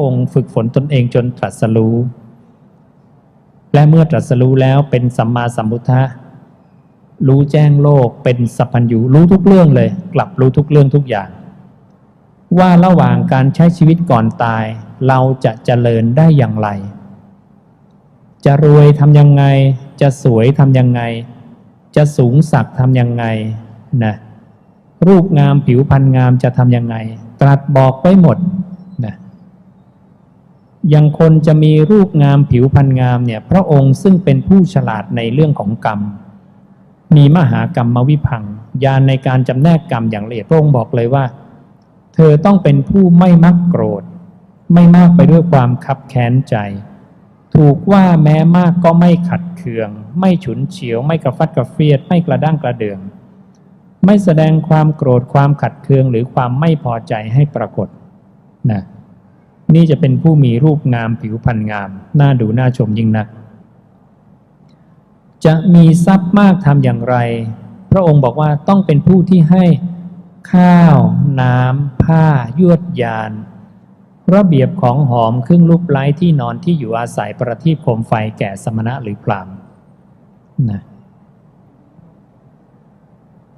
องค์ฝึกฝนตนเองจนตรัสรู้ และเมื่อตรัสรู้แล้วเป็นสัมมาสัมพุทธะรู้แจ้งโลกเป็นสัพพัญญูรู้ทุกเรื่องเลย กลับรู้ทุกเรื่องทุกอย่าง ว่าระหว่างการใช้ชีวิตก่อนตาย เราจะเจริญได้อย่างไร จะรวยทำยังไง จะสวยทำยังไง จะสูงสักทำยังไงนะรูปงามผิวพรรณงามจะทำยังไง ตรัสบอกไว้หมด ย่างคนจะมีรูปงามผิวพรรณงามเนี่ยพระองค์ซึ่งเป็นผู้ฉลาดในเรื่องของกรรม มีมหากรรมวิพังค์ญาณในการจำแนกกรรมอย่างละเอียดพระองค์บอกเลยว่า เธอต้องเป็นผู้ไม่มักโกรธ ไม่มากไปด้วยความคับแค้นใจ ถูกว่าแม้มากก็ไม่ขัดเคือง ไม่ฉุนเฉียว ไม่กระฟัดกระเฟียด ไม่กระด้างกระเดืองไม่แสดงความโกรธความขัดเคืองหรือความไม่พอใจให้ปรากฏนะ นี่จะเป็นผู้มีรูปงามผิวพรรณงาม น่าดูน่าชมยิ่งนัก จะมีทรัพย์มากทำอย่างไร พระองค์บอกว่าต้องเป็นผู้ที่ให้ข้าว น้ำ ผ้า ยวดยาน ระเบียบของหอมเครื่องรูปไล้ที่นอนที่อยู่อาศัยประทีปโคมไฟแก่สมณะหรือพรามนะ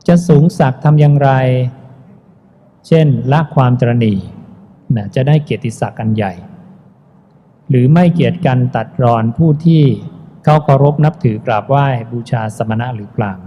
จะสูงสักทำอย่างไร เช่นละความตรณี นะจะได้เกียรติศักดิ์อันใหญ่ หรือไม่เกียรติกันตัดรอนผู้ที่เขาเคารพนับถือกราบไหว้บูชาสมณะหรือพรามณ์